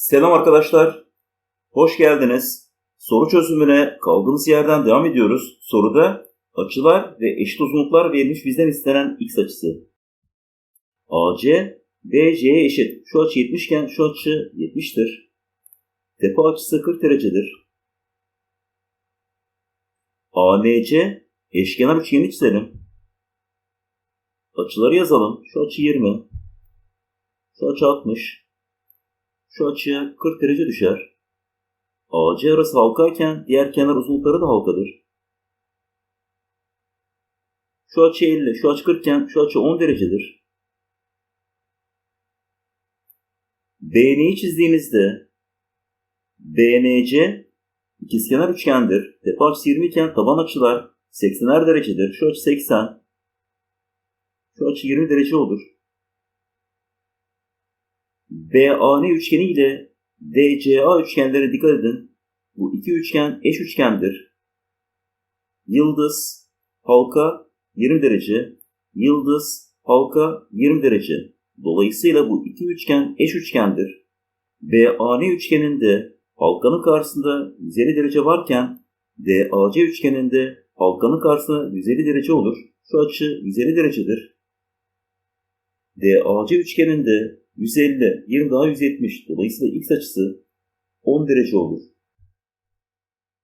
Selam arkadaşlar. Hoş geldiniz. Soru çözümüne kaldığımız yerden devam ediyoruz. Soruda açılar ve eşit uzunluklar verilmiş bizden istenen x açısı. AC BC'ye eşit. Şu açı 70 iken şu açı 70'tir. Tepe açısı 40 derecedir. ANC eşkenar üçgeni çizelim. Açıları yazalım. Şu açı 20. Şu açı 60. Şu açıya 40 derece düşer. AC arası halkayken diğer kenar uzunlukları da halkadır. Şu açı 50, şu açı 40 iken şu açı 10 derecedir. BN'yi çizdiğimizde BNC ikizkenar üçgendir. Tepe açısı 20 iken taban açılar 80'er derecedir. Şu açı 80. Şu açı 20 derece olur. BAN üçgeni ile DCA üçgenlerine dikkat edin. Bu iki üçgen eş üçgendir. Yıldız, halka 20 derece, yıldız, halka 20 derece. Dolayısıyla bu iki üçgen eş üçgendir. BAN üçgeninde halkanın karşısında 150 derece varken DAC üçgeninde halkanın karşısında 150 derece olur. Şu açı 150 derecedir. DAC üçgeninde 150, 20 daha 170. Dolayısıyla x açısı 10 derece olur.